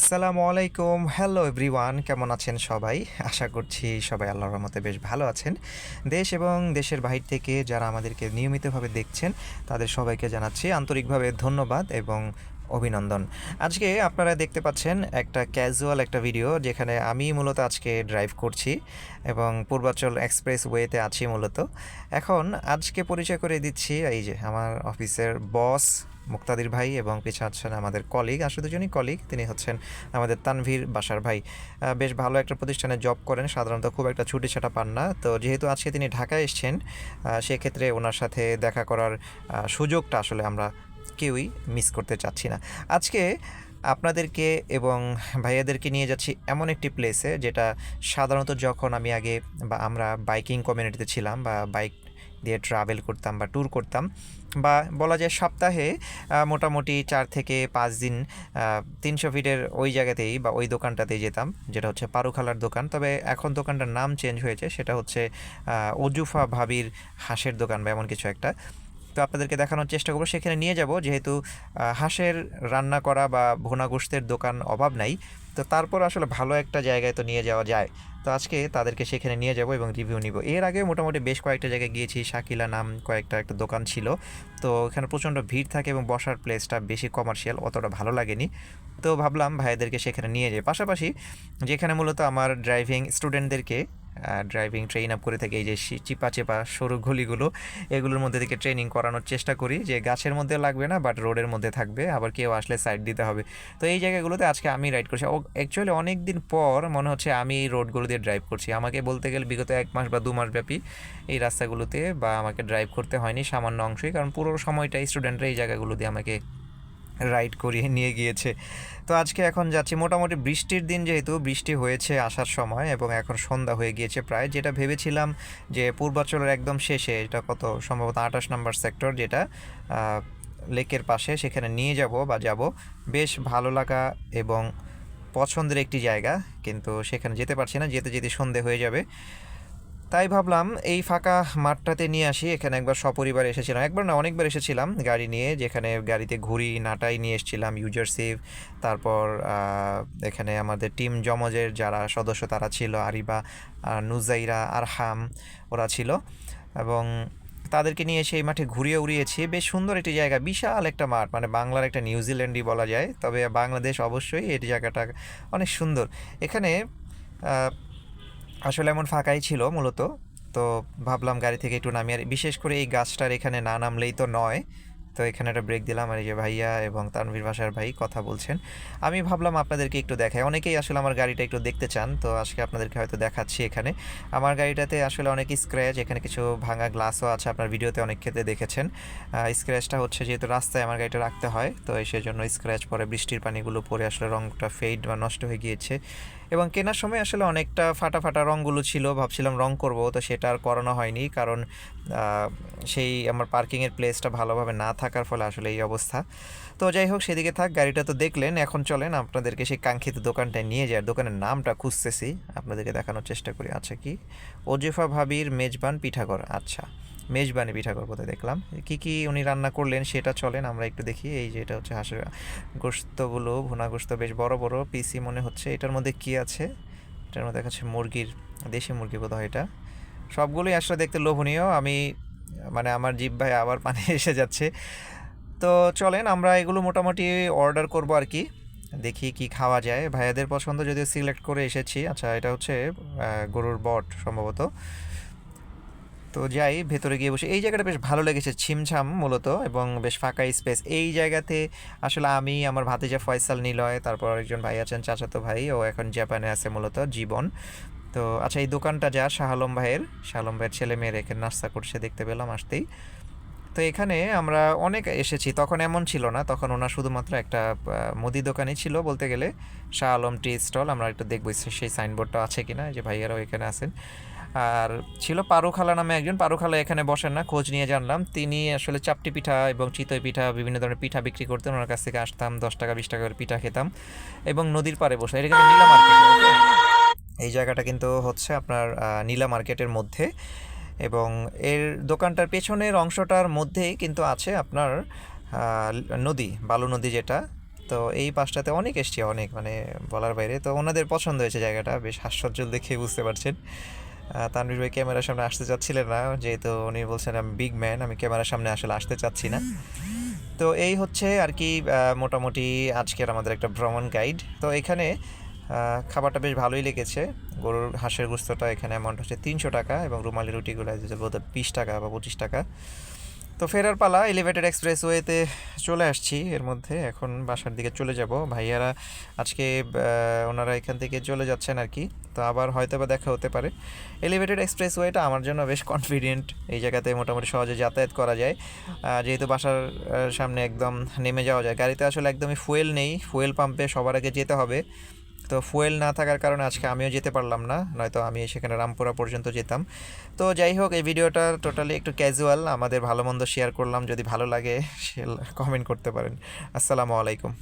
আসসালামু আলাইকুম। Hello everyone কেমন আছেন সবাই? আশা করছি সবাই আল্লাহর রহমতে বেশ ভালো আছেন। দেশ এবং দেশের বাহির থেকে যারা আমাদেরকে নিয়মিতভাবে দেখছেন, তাদের সবাইকে জানাচ্ছি আন্তরিকভাবে ধন্যবাদ এবং অভিনন্দন। আজকে আপনারা দেখতে পাচ্ছেন একটা ক্যাজুয়াল একটা ভিডিও যেখানে আমি মূলত আজকে ড্রাইভ করছি এবং পূর্বাচল এক্সপ্রেস ওয়েতে আছি মূলত। এখন আজকে পরিচয় করে দিচ্ছি এই যে আমার অফিসের বস মুক্তাদির ভাই এবং পিছা আছেন আমাদের কলিগ আসলে দুজনই কলিগ তিনি হচ্ছেন আমাদের তানভীর বাসার ভাই। বেশ ভালো একটা প্রতিষ্ঠানে জব করেন, সাধারণত খুব একটা ছুটি ছাটা পান না। তো যেহেতু আজকে তিনি ঢাকায় এসছেন সেক্ষেত্রে ওনার সাথে দেখা করার সুযোগটা আসলে আমরা কেউই মিস করতে চাচ্ছি না। আজকে আপনাদেরকে এবং ভাইয়াদেরকে নিয়ে যাচ্ছি এমন একটি প্লেসে যেটা সাধারণত যখন আমি আগে বা আমরা বাইকিং কমিউনিটিতে ছিলাম বা বাইক দিয়ে ট্রাভেল করতাম বা ট্যুর করতাম বা বলা যায় সপ্তাহে মোটামুটি চার থেকে পাঁচ দিন তিনশো ফিটের ওই জায়গাতেই বা ওই দোকানটাতেই যেতাম, যেটা হচ্ছে পারুখালার দোকান। তবে এখন দোকানটার নাম চেঞ্জ হয়েছে, সেটা হচ্ছে অজুফা ভাবির হাঁসের দোকান বা এমন কিছু একটা। তো আপনাদেরকে দেখানোর চেষ্টা করব। সেখানে নিয়ে যাব, যেহেতু হাঁসের রান্না করা বা ভুনা গোস্তের দোকান অভাব নাই। তো তারপর আসলে ভালো একটা জায়গায় তো নিয়ে যাওয়া যায়। তো আজকে তাদেরকে সেখানে নিয়ে যাব এবং রিভিউ নিব। এর আগে মোটামুটি বেশ কয়েকটা জায়গায় গিয়েছি, শাকিলা নাম কয়েকটা একটা দোকান ছিল। তো এখানে প্রচণ্ড ভিড় থাকে এবং বসার প্লেসটা বেশি কমার্শিয়াল অতটা ভালো লাগেনি। তো ভাবলাম ভাইদেরকে সেখানে নিয়ে যাই। পাশাপাশি যেখানে মূলত আমার ড্রাইভিং স্টুডেন্টদেরকে ড্রাইভিং ট্রেন আপ করে থাকি এই যে চিপা চেপা সরু গলিগুলো, এগুলোর মধ্যে থেকে ট্রেনিং করানোর চেষ্টা করি যে গাছের মধ্যে লাগবে না বাট রোডের মধ্যে থাকবে, আবার কেউ আসলে সাইড দিতে হবে। তো এই জায়গাগুলোতে আজকে আমি রাইড করছি। অ্যাকচুয়ালি অনেক দিন পর মনে হচ্ছে আমি এই রোডগুলো দিয়ে ড্রাইভ করছি। আমাকে বলতে গেলে বিগত এক মাস বা দু মাস ব্যাপী এই রাস্তাগুলোতে বা আমাকে ড্রাইভ করতে হয়নি সামান্য অংশই, কারণ পুরো সময়টাই স্টুডেন্টরা এই জায়গাগুলো দিয়ে আমাকে রাইড করিয়ে নিয়ে গিয়েছে। তো আজকে এখন যাচ্ছি। মোটামুটি বৃষ্টির দিন যেহেতু, বৃষ্টি হয়েছে আসার সময় এবং এখন সন্ধ্যা হয়ে গিয়েছে প্রায়। যেটা ভেবেছিলাম যে পূর্বাচলের একদম শেষে, এটা কত? সম্ভবত আঠাশ নম্বর সেক্টর যেটা লেকের পাশে, সেখানে নিয়ে যাব বা যাব। বেশ ভালো লাগা এবং পছন্দের একটি জায়গা, কিন্তু সেখানে যেতে পারছি না। যেতে যেতে সন্ধে হয়ে যাবে। তাই ভাবলাম এই ফাঁকা মাঠটাতে নিয়ে আসি, এখানে একবার সপরিবার এসেছিলাম। একবার না, অনেকবার এসেছিলাম গাড়ি নিয়ে, যেখানে গাড়িতে ঘুড়ি, নাটাই নিয়ে এসেছিলাম ইউজার সেভ তারপর এখানে আমাদের টিম জমজের যারা সদস্য, তারা ছিল, আরিবা আর নুজাইরা, আরহাম, ওরা ছিল। এবং তাদেরকে নিয়ে সেই মাঠে ঘুরিয়ে উড়িয়েছি। বেশ সুন্দর একটি জায়গা, বিশাল একটা মাঠ মানে বাংলার একটা নিউজিল্যান্ডই বলা যায়। তবে বাংলাদেশ অবশ্যই এই জায়গাটা অনেক সুন্দর। এখানে আসলে এমন ফাঁকাই ছিল মূলত। তো ভাবলাম গাড়ি থেকে একটু নামিয়ে আর বিশেষ করে এই গাছটার এখানে না নামলেই তো নয়। তো এখানে একটা ব্রেক দিলাম আর এই যে ভাইয়া এবং তানভীর ভাষার ভাই কথা বলছেন। আমি ভাবলাম আপনাদেরকে একটু দেখাই। অনেকেই আসলে আমার গাড়িটা একটু দেখতে চান, তো আজকে আপনাদেরকে হয়তো দেখাচ্ছি এখানে। আমার গাড়িটাতে আসলে অনেক স্ক্র্যাচ এখানে কিছু ভাঙা গ্লাসও আছে, আপনার ভিডিওতে অনেক ক্ষেত্রে দেখেছেন। স্ক্র্যাচটা হচ্ছে যেহেতু রাস্তায় আমার গাড়িটা রাখতে হয়, তো সেই জন্য স্ক্র্যাচ পরে বৃষ্টির পানিগুলো পরে আসলে রংটা ফেড বা নষ্ট হয়ে গিয়েছে। এবং কেনার সময় আসলে অনেকটা ফাটা ফাটা রঙগুলো ছিল, ভাবছিলাম রং করব, তো সেটা আর করানো হয়নি। কারণ সেই আমার পার্কিংয়ের প্লেসটা ভালোভাবে না থাকার ফলে আসলে এই অবস্থা। তো যাই হোক, সেদিকে থাক, গাড়িটা তো দেখলেন, এখন চলেন, আপনাদেরকে সেই কাঙ্ক্ষিত দোকানটায় নিয়ে যায় দোকানের নামটা খুঁজতেছি, আপনাদেরকে দেখানোর চেষ্টা করি আচ্ছা কি? ওজেফা ভাবির মেজবান পিঠাঘর আচ্ছা। মেজবানি পিঠাঘর কোথায় দেখলাম। কি কি উনি রান্না করলেন সেটা চলেন, আমরা একটু দেখি। এই যে এটা হচ্ছে হাঁসের গোস্তগুলো ভুনা গোস্ত বেশ বড় বড় পিসি মনে হচ্ছে। এটার মধ্যে কি আছে? এটার মধ্যে দেখাচ্ছে মুরগির, দেশি মুরগি বোধ হয় এটা। সবগুলোই আসলে দেখতে লোভনীয়। আমি মানে আমার জিভ ভাই আবার পানি এসে যাচ্ছে। তো চলেন, আমরা এগুলো মোটামুটি অর্ডার করব আর কি। দেখি কি খাওয়া যায়। ভাইয়াদের পছন্দ যদিও সিলেক্ট করে এসেছি। আচ্ছা এটা হচ্ছে গরুর বট সম্ভবত। তো যাই, ভেতরে গিয়ে বসে। এই জায়গাটা বেশ ভালো লেগেছে, ছিমছাম মূলত এবং বেশ ফাঁকা স্পেস। এই জায়গাতে আসলে আমি, আমার ভাতিজা ফয়সাল নিলয়, তারপর একজন ভাই আছেন, চাচাতো ভাই, ও এখন জাপানে আছে মূলত, জীবন। তো আচ্ছা এই দোকানটা যা শাহ আলম ভাইয়ের শাহ আলম ভাইয়ের ছেলে মেয়ের এখানে নাস্তা করছে, দেখতে পেলাম আসতেই। তো এখানে আমরা অনেক এসেছি, তখন এমন ছিল না, তখন ওনার শুধুমাত্র একটা মুদি দোকানই ছিল বলতে গেলে। শাহ আলম টি স্টল, আমরা একটু দেখব সেই সাইনবোর্ডটা আছে কিনা যে ভাইয়ারাও এখানে আছেন। আর ছিল পারুখালা নামে একজন পারুখালা এখানে বসেন না, খোঁজ নিয়ে জানলাম। তিনি আসলে চাপটি পিঠা এবং চিতই পিঠা, বিভিন্ন ধরনের পিঠা বিক্রি করতেন। ওনার কাছ থেকে আসতাম, দশ টাকা, বিশ টাকা করে পিঠা খেতাম এবং নদীর পাড়ে বসে। এটা কিন্তু নীলা মার্কেট এই জায়গাটা কিন্তু হচ্ছে আপনার নীলা মার্কেটের মধ্যে এবং এর দোকানটার পেছনের অংশটার মধ্যেই কিন্তু আছে আপনার নদী, বালু নদী যেটা। তো এই পাশটাতে অনেক এসছে, অনেক মানে বলার বাইরে। তো ওনাদের পছন্দ হয়েছে জায়গাটা, বেশ হাস্যজ্জ্বল দেখে বুঝতে পারছেন। তানভীর ভাই ক্যামেরার সামনে আসতে চাচ্ছিলেন না, যেহেতু উনি বলছেন, আমি বিগ ম্যান আমি ক্যামেরার সামনে আসলে আসতে চাচ্ছি না। তো এই হচ্ছে আর কি মোটামুটি আজকের আমাদের একটা ভ্রমণ গাইড তো এখানে খাবারটা বেশ ভালোই লেগেছে। গরুর হাঁসের গুস্তটা এখানে অ্যামাউন্ট হচ্ছে তিনশো টাকা এবং রুমালি রুটিগুলো বোধহয় বিশ টাকা বা পঁচিশ টাকা। তো ফেরার পালা এলিভেটেড এক্সপ্রেস ওয়েতে চলে আসছি। এর মধ্যে এখন বাসার দিকে চলে যাব। ভাইয়ারা আজকে ওনারা এখান থেকে চলে যাচ্ছেন আর কি। তো আবার হয়তো বা দেখা হতে পারে। এলিভেটেড এক্সপ্রেস ওয়েটা আমার জন্য বেশ কনফিডেন্ট। এই জায়গাতে মোটামুটি সহজে যাতায়াত করা যায়। যেহেতু বাসার সামনে একদম নেমে যাওয়া যায়। গাড়িতে আসলে একদমই ফুয়েল নেই। ফুয়েল পাম্পে সবার আগে যেতে হবে। তো ফুয়েল না থাকার কারণে আজকে আমিও যেতে পারলাম না, নয়তো আমি সেখানে রামপুরা পর্যন্ত যেতাম। তো যাই হোক, এই ভিডিওটা টোটালি একটু ক্যাজুয়াল আমাদের ভালো মন্দ শেয়ার করলাম, যদি ভালো লাগে কমেন্ট করতে পারেন। আসসালামু আলাইকুম।